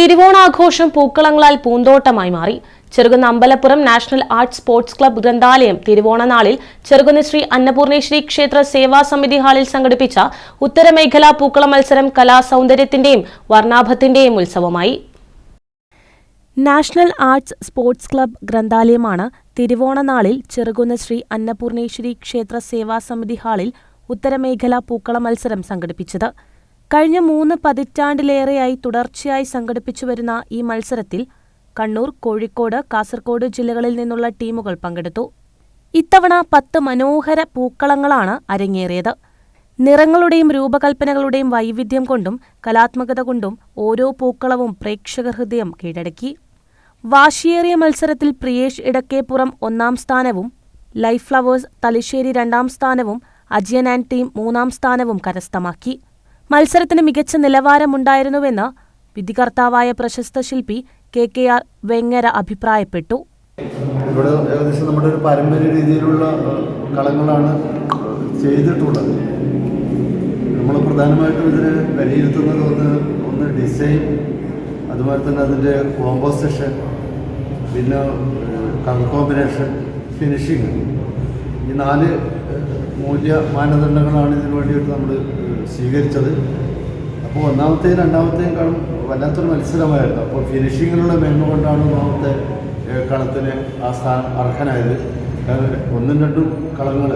തിരുവോണാഘോഷം പൂക്കളങ്ങളാൽ പൂന്തോട്ടമായി മാറി. Cherukunnu Ambalappuram national arts sports club ഗ്രന്ഥാലയം തിരുവോണ നാളിൽ ചെറുകുന്ന ശ്രീ അന്നപൂർണേശ്വരി ക്ഷേത്ര സേവാ സമിതി ഹാളിൽ സംഘടിപ്പിച്ച ഉത്തരമേഖലാ പൂക്കള മത്സരം കലാസൗന്ദര്യത്തിന്റെയും വർണാഭത്തിന്റെയും ഉത്സവമായി. നാഷണൽ ആർട്സ് സ്പോർട്സ് ക്ലബ് ഗ്രന്ഥാലയമാണ് തിരുവോണ നാളിൽ ചെറുകുന്ന ശ്രീ അന്നപൂർണേശ്വരി ക്ഷേത്ര സേവാ സമിതി ഹാളിൽ ഉത്തരമേഖലാ പൂക്കള മത്സരം സംഘടിപ്പിച്ചത്. കഴിഞ്ഞ മൂന്ന് പതിറ്റാണ്ടിലേറെയായി തുടർച്ചയായി സംഘടിപ്പിച്ചു വരുന്ന ഈ മത്സരത്തിൽ കണ്ണൂർ കോഴിക്കോട് കാസർകോട് ജില്ലകളിൽ നിന്നുള്ള ടീമുകൾ പങ്കെടുത്തു. ഇത്തവണ പത്ത് മനോഹര പൂക്കളങ്ങളാണ് അരങ്ങേറിയത്. നിറങ്ങളുടെയും രൂപകൽപ്പനകളുടെയും വൈവിധ്യം കൊണ്ടും കലാത്മകത കൊണ്ടും ഓരോ പൂക്കളവും പ്രേക്ഷക ഹൃദയം കീഴടക്കി. വാശിയേറിയ മത്സരത്തിൽ പ്രിയേഷ് ഇടക്കേപ്പുറം ഒന്നാം സ്ഥാനവും ലൈഫ് ഫ്ലവേഴ്സ് തലശ്ശേരി രണ്ടാം സ്ഥാനവും അജിയൻ ആൻഡ് ടീം മൂന്നാം സ്ഥാനവും കരസ്ഥമാക്കി. മത്സരത്തിന് മികച്ച നിലവാരമുണ്ടായിരുന്നുവെന്ന് വിധികർത്താവായ പ്രശസ്ത ശില്പി കെ കെ ആർ വെങ്ങര അഭിപ്രായപ്പെട്ടു. ഇവിടെ ഏകദേശം നമ്മുടെ ഒരു പാരമ്പര്യ രീതിയിലുള്ള കളങ്ങളാണ് ചെയ്തിട്ടുള്ളത്. നമ്മൾ പ്രധാനമായിട്ടും ഇതിന് വിലയിരുത്തുന്നത് ഒന്ന് ഒന്ന് ഡിസൈൻ അതുപോലെ തന്നെ അതിന്റെ കോമ്പോസിഷൻ പിന്നെ കളർ കോമ്പിനേഷൻ ഫിനിഷിങ് ഈ നാല് മൂല്യ മാനദണ്ഡങ്ങളാണ് ഇതിനു വേണ്ടിയിട്ട് നമ്മൾ സ്വീകരിച്ചത്. അപ്പോൾ ഒന്നാമത്തെയും രണ്ടാമത്തെയും കളും വല്ലാത്തൊരു മത്സരമായിരുന്നു. അപ്പോൾ ഫിനിഷിങ്ങിലുള്ള മേന്മ കൊണ്ടാണ് ഒന്നാമത്തെ കളത്തിന് ആ സ്ഥാനം അർഹനായത്. ഒന്നും രണ്ടും കളങ്ങൾ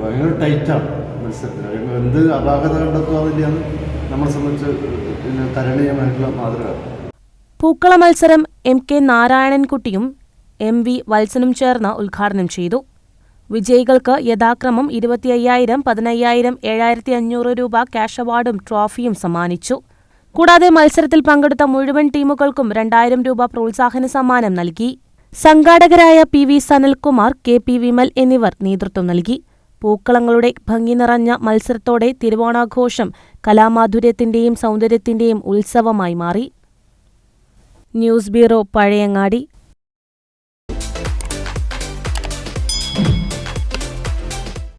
ഭയങ്കര ടൈറ്റാണ് മത്സരത്തിന്. എന്ത് അപാകത കണ്ടെത്തുകയെന്ന് നമ്മളെ സംബന്ധിച്ച് പിന്നെ കരണീയമായിട്ടുള്ള മാതൃക. പൂക്കള മത്സരം എം കെ നാരായണൻകുട്ടിയും എം വി വത്സനും ചേർന്ന് ഉദ്ഘാടനം ചെയ്തു. വിജയികൾക്ക് യഥാക്രമം ഇരുപത്തിയ്യായിരം പതിനയ്യായിരം ഏഴായിരത്തി അഞ്ഞൂറ് രൂപ ക്യാഷ് അവാർഡും ട്രോഫിയും സമ്മാനിച്ചു. കൂടാതെ മത്സരത്തിൽ പങ്കെടുത്ത മുഴുവൻ ടീമുകൾക്കും രണ്ടായിരം രൂപ പ്രോത്സാഹന സമ്മാനം നൽകി. സംഘാടകരായ P V Sanalkumar K P Vimal എന്നിവർ നേതൃത്വം നൽകി. പൂക്കളങ്ങളുടെ ഭംഗി നിറഞ്ഞ മത്സരത്തോടെ തിരുവോണാഘോഷം കലാമാധുര്യത്തിന്റെയും സൗന്ദര്യത്തിന്റെയും ഉത്സവമായി മാറി. News bureau Pazhayangadi.